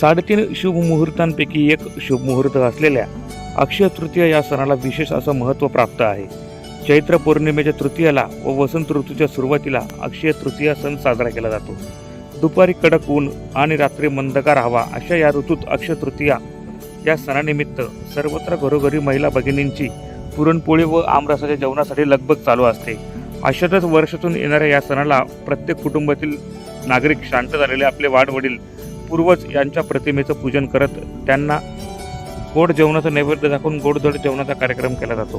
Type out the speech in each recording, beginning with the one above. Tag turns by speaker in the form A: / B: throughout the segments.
A: साडेतीन शुभ मुहूर्तांपैकी एक शुभ मुहूर्त असलेल्या अक्षय तृतीया या सणाला विशेष असं महत्त्व प्राप्त आहे. चैत्र पौर्णिमेच्या तृतीयाला व वसंत ऋतूच्या सुरुवातीला अक्षय तृतीया सण साजरा केला जातो. दुपारी कडक ऊन आणि रात्री मंदगार हवा अशा या ऋतूत अक्षय तृतीया या सणानिमित्त सर्वत्र घरोघरी महिला भगिनींची पुरणपोळी व आमरसाच्या जेवणासाठी लगबग चालू असते. अशातच वर्षातून येणाऱ्या या सणाला प्रत्येक कुटुंबातील नागरिक शांत झालेले आपले वाडवडील पूर्वज यांच्या प्रतिमेचं पूजन करत त्यांना गोड जेवणाचं नैवेद्य दाखवून गोडधड जेवणाचा कार्यक्रम केला जातो.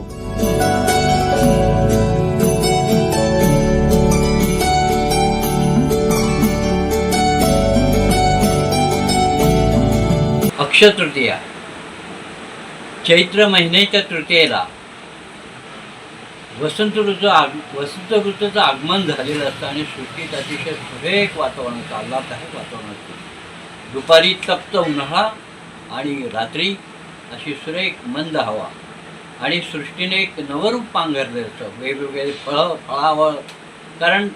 B: अक्षय तृतीया चैत्र महिन्याच्या तृतीयेला वसंत ऋतू आग वसंत ऋतूचं आगमन झालेलं असतं आणि सुट्टीत अतिशय सुरेख वातावरण असतं आल्हाददायक वातावरण. असतं दुपारी तप्त उन्हाळा आणि रात्री अशी सुरेख मंद हवा. आणि सृष्टीने एक नवरूप पांघरलं असतं वेगवेगळे फळं फळावळ. कारण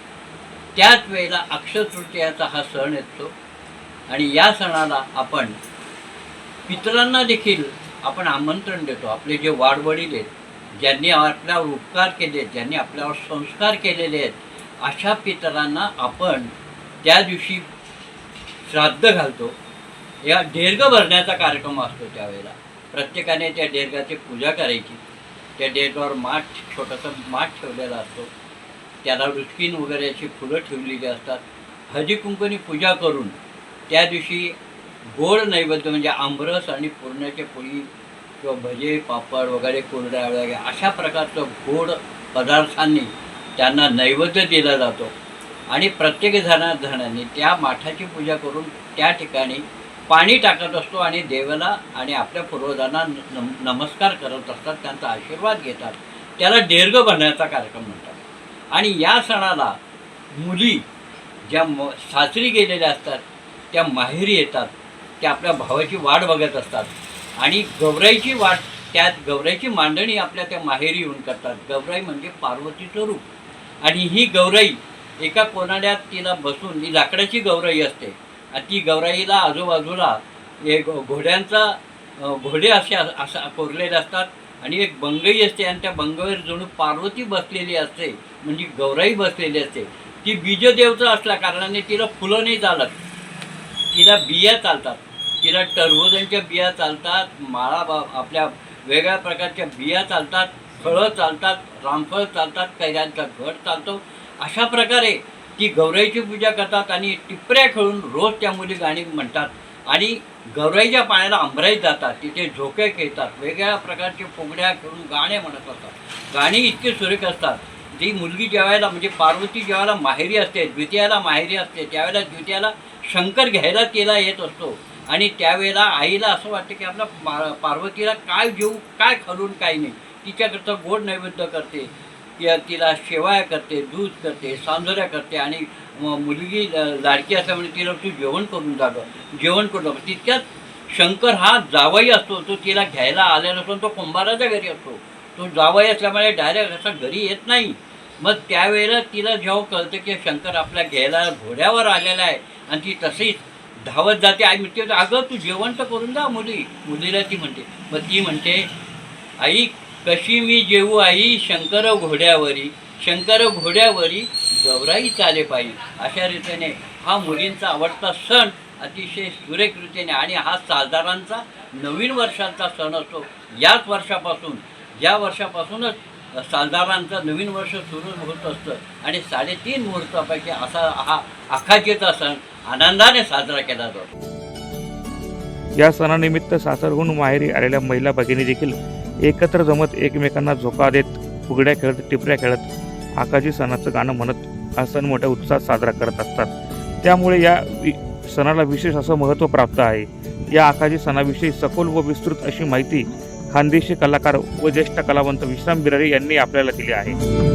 B: त्याच वेळेला अक्षतृतीयाचा हा सण येतो. आणि या सणाला आपण पितरांना देखील आपण आमंत्रण देतो. आपले जे वाडवडील आहेत ज्यांनी आपल्यावर उपकार केले आहेत ज्यांनी आपल्यावर संस्कार केलेले आहेत अशा पितरांना आपण त्या दिवशी श्राद्ध घालतो. या दीर्घ भरण्याचा कार्यक्रम असतो त्यावेळेला. प्रत्येकाने त्या दीर्घाची पूजा करायची. त्या दीर्घावर माठ छोटासा माठ ठेवलेला असतो. त्याला रुचकीन वगैरे अशी फुलं ठेवलेली असतात. हळदी कुंकूनी पूजा करून त्या दिवशी गोड नैवेद्य म्हणजे आंबरस आणि पुरणाच्या पोळी किंवा भजे पापड वगैरे कोरड्या वगैरे अशा प्रकारचं गोड पदार्थांनी त्यांना नैवेद्य दिला जातो. आणि प्रत्येक जणा जणांनी त्या माठाची पूजा करून त्या ठिकाणी पाणी टाकत असतो आणि देवाला आणि आपल्या पूर्वजांना नम नमस्कार करत असतात त्यांचा आशीर्वाद घेतात. त्याला दीर्घ बनण्याचा कार्यक्रम म्हणतात. आणि या सणाला मुली ज्या म सासरी गेलेल्या असतात त्या माहेरी येतात त्या आपल्या भावाची वाट बघत असतात. आणि गौराईची वाट त्यात गौराईची मांडणी आपल्या त्या माहेरी येऊन करतात. गौराई म्हणजे पार्वतीचं रूप. आणि ही गौराई एका कोनाड्यात तिला बसून ही लाकडाची गौराई असते. आणि ती गौराईला आजूबाजूला एक घोड्यांचा घोडे असे असा कोरलेले असतात आणि एक बंगई असते आणि त्या बंगईवर जणू पार्वती बसलेली असते. म्हणजे गौराई बसलेली असते. ती बीजदेवता असल्या कारणाने तिला फुलं नाही चालत. तिला बिया चालतात. तिला टरबुजांच्या बिया चालतात माळा बा आपल्या वेगळ्या प्रकारच्या बिया चालतात फळं चालतात रामफळ चालतात कैऱ्यांचा घट चालतो. अशा प्रकारे ती गौराईची पूजा करतात आणि टिपऱ्या खेळून रोज त्या मुली गाणी म्हणतात. आणि गौराईच्या पाण्याला अंबराईत जातात. तिथे झोके खेळतात. वेगळ्या प्रकारचे फुगड्या खेळून गाणे म्हणत असतात. गाणी इतके सुरेख असतात. ती मुलगी ज्यावेळेला म्हणजे पार्वती ज्यावेळेला माहेरी असते द्वितीयाला माहेरी असते त्यावेळेला द्वितीयाला शंकर घ्यायला तिला येत असतो. आणि त्यावेळेला आईला असं वाटतं की आपल्या पार्वतीला काय घेऊ काय खालून काय नाही. तिच्याकरता गोड नैवेद्य करते. ती तिला शेवाया करते दूध करते सांजोऱ्या करते आणि मुलगी लाडकी असल्यामुळे तिला तू जेवण करून जागं जेवण करून जागं तितक्यात शंकर हा जावई असतो तो तिला घ्यायला आलेला असतो तो कुंभाराच्या घरी असतो. तो जावई असल्यामुळे डायरेक्ट असा घरी येत नाही. मग त्यावेळेला तिला जेव्हा कळतं की शंकर आपल्या घ्यायला घोड्यावर आलेला आहे आणि ती तशीच धावत जाते. आई म्हणते अगं तू जेवण तर करून जा मुली. मुलीला ती म्हणते. मग ती म्हणते आई कशी मी जेवू आई शंकर घोड्यावरी शंकर घोड्यावरी गौराई चाले पाहिजे अशा रीतीने हा मुलींचा आवडता सण अतिशय सुरेख रीतीने आणि हा साधारणचा नवीन वर्षांचा सण असतो. याच वर्षापासून या वर्षापासूनच साधारणचं नवीन वर्ष सुरू होत असतं आणि साडेतीन मुहूर्तापैकी असा हा आखाचेचा सण आनंदाने साजरा केला जातो.
A: या सणानिमित्त सासरहून माहेरी आलेल्या महिला भगिनी देखील एकत्र जमत एकमेकांना झोका देत फुगड्या खेळत टिपऱ्या खेळत आकाशी सणाचं गाणं म्हणत हा सण मोठ्या उत्साहात साजरा करत असतात. त्यामुळे या वि सणाला विशेष असं महत्त्व प्राप्त आहे. या आकाशी सणाविषयी सखोल व विस्तृत अशी माहिती खानदेशी कलाकार व ज्येष्ठ कलावंत विश्राम बिरारी यांनी आपल्याला दिली आहे.